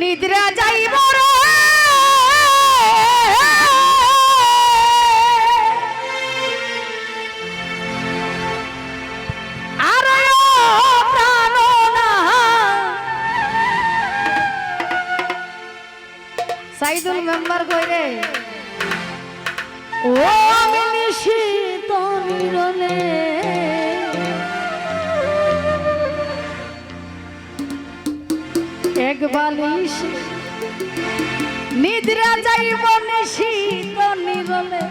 নিদ্রা যাই বড় সাইদুল মেম্বার কইরে ও আমি নিশি। বালিশ। নিদ্রা যাই মনে শীত নিবলে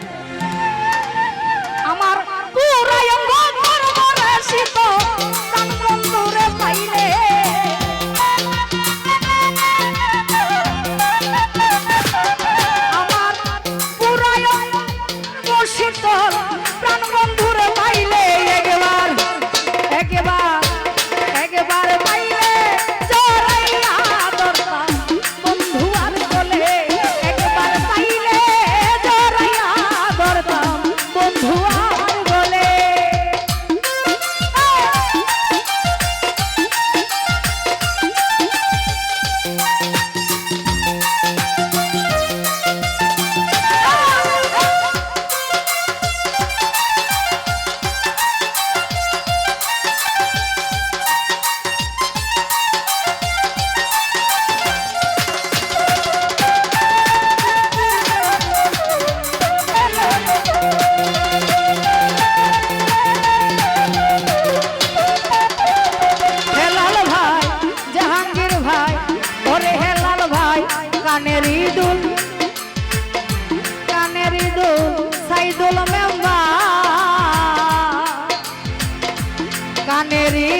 নেরি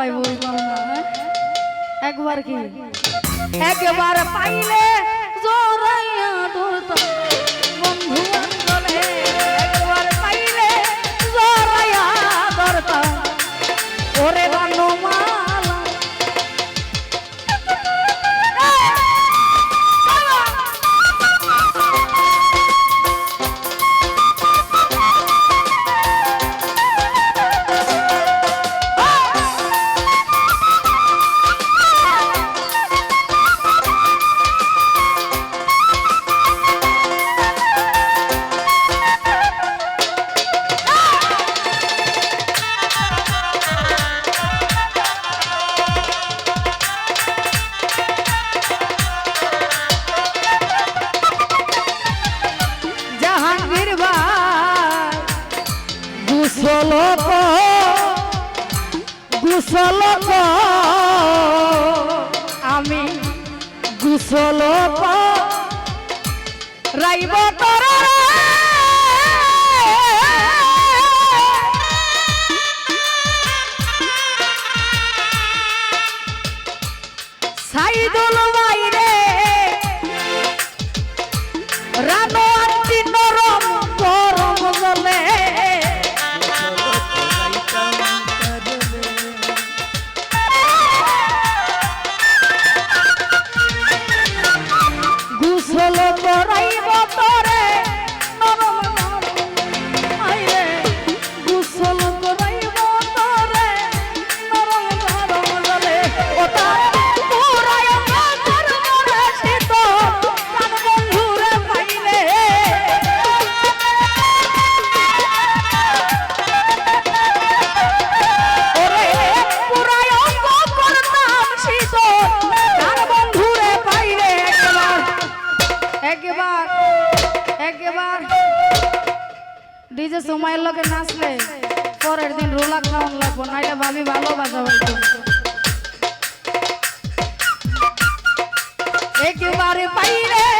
ভাই বললাম না হ্যাঁ? একবার কি? একবার পাইলে গুসল আমি গুসল রাইব তোর সাইদুল পরাইব সময়ের লোকে নাচলে পরের দিন রোলা খাওয়ান লাগবো নাইলে ভাবি ভালোবাসা হইতো একবারে পাইলে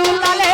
নুরুল আলে